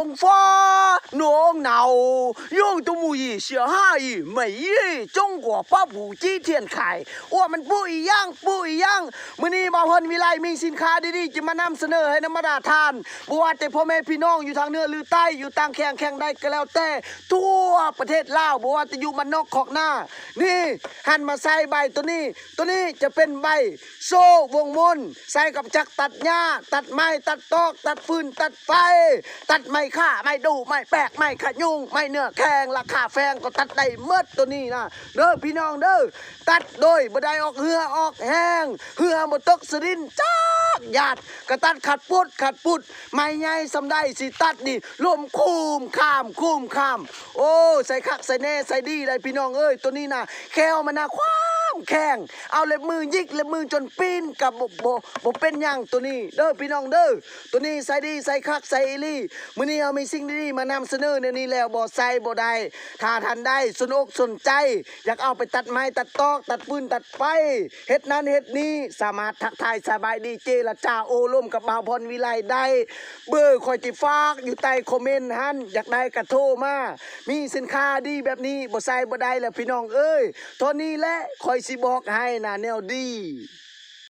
Oppo. 浓脑，用的木易小汉语，每日中国八普基天ไ我们不一样不一样มื้อนี้บ่าวเพิ่นวิไลมีสินค้าดีๆจะมานำเสนอให้นำมาดาทานบ่ว่าแต่พ่อแม่พี่น้องอยู่ทางเหนือหรือใต้อยู่ต่างแข่งแข่งใดก็แล้วแต่ทั่วประเทศลาวบ่ว่าจะอยู่มันนอกขอกหน้า นี่หันมาใส่ใบตัวนี้ ตัวนี้จะเป็นใบโซ่วงมนต์ใส่กับจักรตัดหญ้า ตัดไม้ตัดตอก ตัดฟืนตัดไฟ ตัดไม้ข่าไม้ดูไม้แป ลกไม้ขยุงไม้เนื้อแข็งราคาแพงก็ตัดได้เมื่อตัวนี้นะเด้อพี่น้องเด้อตัดโดยบ่ได้ออกเหือออกแห้งเหือบ่ตกสรินจักหยาดกระตัดขัดปุดขัดปุดไม้ใหญ่สำได้สิตัดนี่รวมคูมข้ามคูมข้าม โอ้ใส่คักใส่แน่ใส่ดีเลยพี่น้องเอ้ยตัวนี้นะแควมันนะควา มแข็งเอาเล็บมือยิกเล็บมือจนปีนกับบบบเป็นยังตัวนี้เด้อพี่น้องเด้อตัวนี้ใส่ดีใส่คักใส่อีลี่มื้อนี้เอามีสิ่งดีๆมานำเสนอในนี้แล้วบ่ใส่บ่ได้ถ้าท่านได้สนอกสนใจ อยากเอาไปตัดไม้ตัดตอกตัดปืนตัดไฟเฮ็ดนั้นเฮ็ดนี้สามารถทักทายสบายดีเจรจาโอล่มกับบ่าวพรวิไลได้ เบอร์คอยจิฝากอยู่ใต้คอมเมนต์หันอยากได้กระโทรมามีสินค้าดีแบบนี้บ่ใส่บ่ได้แล้วพี่น้องเอ้ยเท่านี้แหละคอยสิบอกให้นะแนวดี